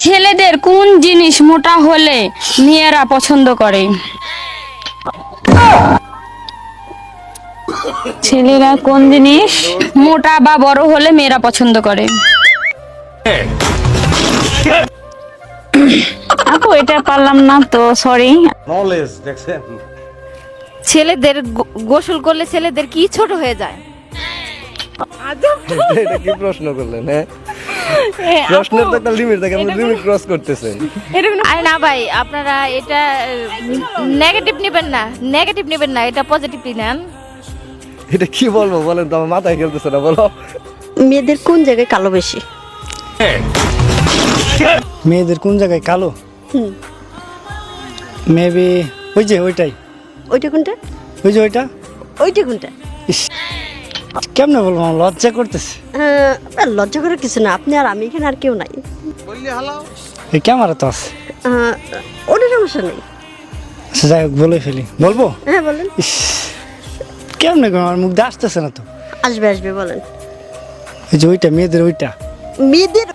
ছেলেদের কোন জিনিস মোটা হলে মেয়েরা পছন্দ করে? ছেলেরা কোন জিনিস মোটা বা বড় হলে মেয়েরা পছন্দ করে? আপু এটা পারলাম না তো সরি নলেজ দেখছেন? ছেলেদের গো- গোসল করলে ছেলেদের কি ছোট হয়ে যায়? এটা কি প্রশ্ন করলেন হ্যাঁ? প্রশ্নের তো একটা লিমিট থাকে আপনি লিমিট ক্রস করতেছেন। আরে না ভাই আপনারা এটা নেগেটিভ নেবেন না নেগেটিভ নেবেন না এটা পজিটিভলি নেন। এটা কি বলব বলেন তো আমার মাথায় খেলতেছে না বলো। মেয়েদের কোন জায়গায় কালো বেশি? মেয়েদের কোন জায়গায় কালো? মেবি ওই যে ওইটাই। ওইটা কোনটা? ওই যে ওইটা? ওইটা কোনটা? ইস, কেমনে বলব লজ্জা করতেছে। হ্যাঁ আর লজ্জা করে কিছু না আপনি আর আমি এখানে আর কেউ নাই। এই ক্যামেরা তো আছে। ওটা সমস্যা নেই। আচ্ছা যাই হোক বলে ফেলি। বলব? হ্যাঁ বলেন। কেমনে গো, আমার মুখ দিয়ে আসতেছে না তো। আসবে আসবে বলেন। ওই যে ওইটা মেয়েদের ওইটা। মেয়েদের